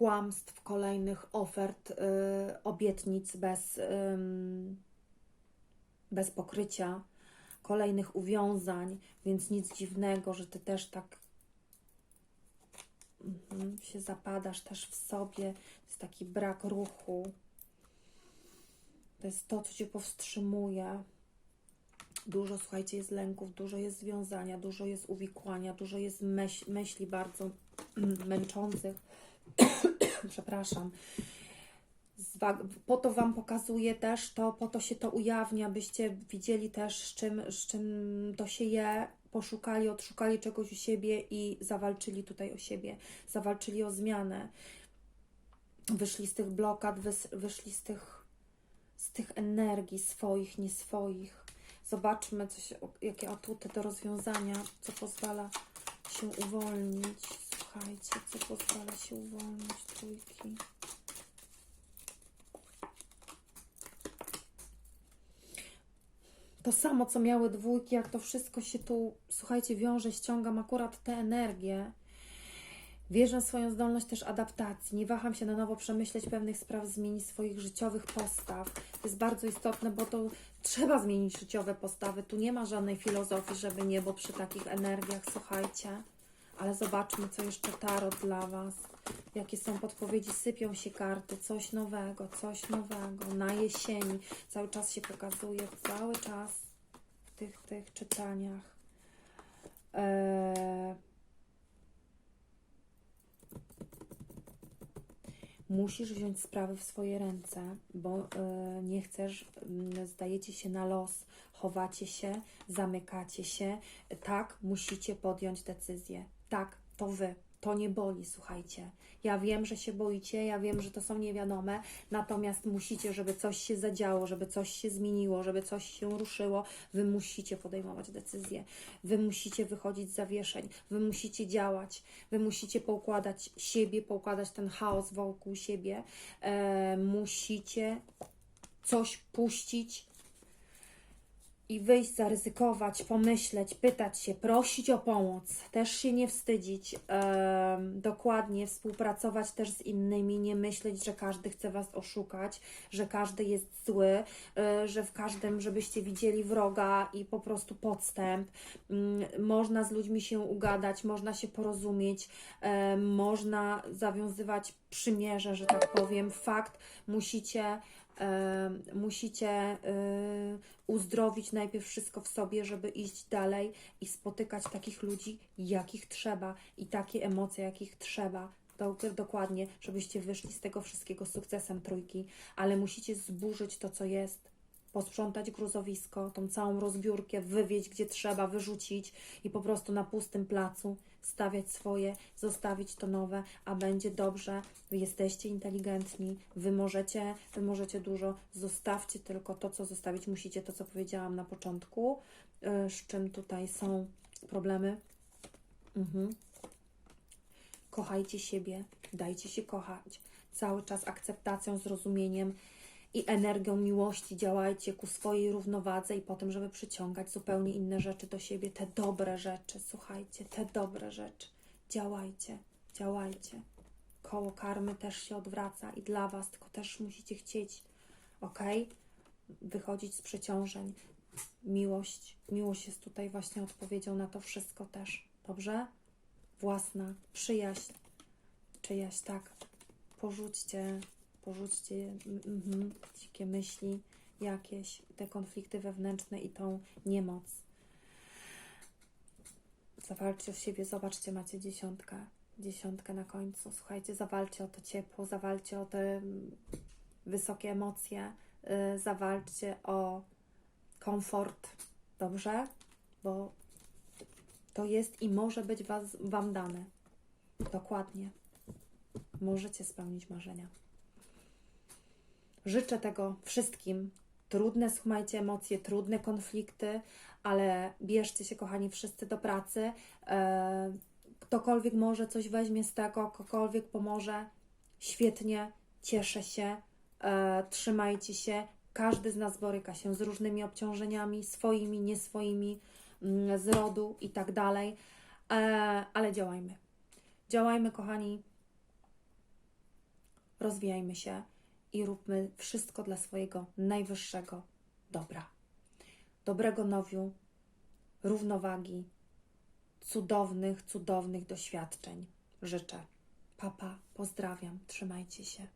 kłamstw, kolejnych ofert, y, obietnic bez, bez pokrycia, kolejnych uwiązań, więc nic dziwnego, że Ty też tak mhm, się zapadasz też w sobie. Jest taki brak ruchu. To jest to, co Cię powstrzymuje. Dużo, słuchajcie, jest lęków, dużo jest związania, dużo jest uwikłania, dużo jest myśl, myśli bardzo męczących. Przepraszam. Po to Wam pokazuję też to, po to się to ujawnia, byście widzieli też, z czym, z czym to się je, poszukali, odszukali czegoś u siebie i zawalczyli tutaj o siebie, zawalczyli o zmianę. Wyszli z tych blokad, wys- wyszli z tych, z tych energii swoich, nie swoich. Zobaczmy, co się, jakie atuty do rozwiązania, co pozwala się uwolnić. Słuchajcie, co pozwala się uwolnić trójki. To samo, co miały dwójki, jak to wszystko się tu, słuchajcie, wiąże, ściągam akurat tę energię. Wierzę w swoją zdolność też adaptacji. Nie waham się na nowo przemyśleć pewnych spraw, zmienić swoich życiowych postaw. To jest bardzo istotne, bo to trzeba zmienić życiowe postawy. Tu nie ma żadnej filozofii, żeby nie, bo przy takich energiach, słuchajcie. Ale zobaczmy, co jeszcze tarot dla Was. Jakie są podpowiedzi, sypią się karty, coś nowego, coś nowego. Na jesieni cały czas się pokazuje, cały czas w tych, tych czytaniach. Eee... Musisz wziąć sprawy w swoje ręce, bo e, nie chcesz, m, zdajecie się na los, chowacie się, zamykacie się. Tak, musicie podjąć decyzję. Tak, to wy. To nie boli, słuchajcie. Ja wiem, że się boicie, ja wiem, że to są niewiadome, natomiast musicie, żeby coś się zadziało, żeby coś się zmieniło, żeby coś się ruszyło, wy musicie podejmować decyzje. Wy musicie wychodzić z zawieszeń, wy musicie działać, wy musicie poukładać siebie, poukładać ten chaos wokół siebie. E, musicie coś puścić, i wyjść, zaryzykować, pomyśleć, pytać się, prosić o pomoc, też się nie wstydzić, dokładnie współpracować też z innymi, nie myśleć, że każdy chce Was oszukać, że każdy jest zły, e, że w każdym, żebyście widzieli wroga i po prostu podstęp. Mm, Można z ludźmi się ugadać, można się porozumieć, można zawiązywać przymierze, że tak powiem. Fakt, musicie musicie e, uzdrowić najpierw wszystko w sobie, żeby iść dalej i spotykać takich ludzi, jakich trzeba i takie emocje, jakich trzeba. Do, dokładnie, żebyście wyszli z tego wszystkiego sukcesem trójki, ale musicie zburzyć to, co jest, posprzątać gruzowisko, tą całą rozbiórkę, wywieźć gdzie trzeba, wyrzucić i po prostu na pustym placu stawiać swoje, zostawić to nowe, a będzie dobrze. Wy jesteście inteligentni, wy możecie, wy możecie dużo, zostawcie tylko to, co zostawić musicie, to, co powiedziałam na początku, yy, z czym tutaj są problemy. Mhm. Kochajcie siebie, dajcie się kochać. Cały czas akceptacją, zrozumieniem i energią miłości działajcie ku swojej równowadze i potem, żeby przyciągać zupełnie inne rzeczy do siebie, te dobre rzeczy, słuchajcie, te dobre rzeczy. Działajcie, działajcie. Koło karmy też się odwraca i dla Was, tylko też musicie chcieć, ok? Wychodzić z przeciążeń. Miłość, miłość jest tutaj właśnie odpowiedzią na to wszystko też, dobrze? Własna, przyjaźń, czyjaś, tak. Porzućcie porzućcie mhm, dzikie myśli jakieś, te konflikty wewnętrzne i tą niemoc. Zawalczcie o siebie, zobaczcie, macie dziesiątkę, dziesiątkę na końcu. Słuchajcie, zawalczcie o to ciepło, zawalczcie o te wysokie emocje, yy, zawalczcie o komfort, dobrze? Bo to jest i może być was, Wam dane. Dokładnie. Możecie spełnić marzenia. Życzę tego wszystkim. Trudne, słuchajcie, emocje, trudne konflikty, ale bierzcie się, kochani, wszyscy do pracy. E, ktokolwiek może coś weźmie z tego, ktokolwiek pomoże, świetnie, cieszę się, e, trzymajcie się. Każdy z nas boryka się z różnymi obciążeniami, swoimi, nie swoimi, mm, z rodu i tak dalej, e, ale działajmy. Działajmy, kochani. rozwijajmy się i róbmy wszystko dla swojego najwyższego dobra. Dobrego nowiu, równowagi, cudownych, cudownych doświadczeń życzę. Papa, pozdrawiam, trzymajcie się.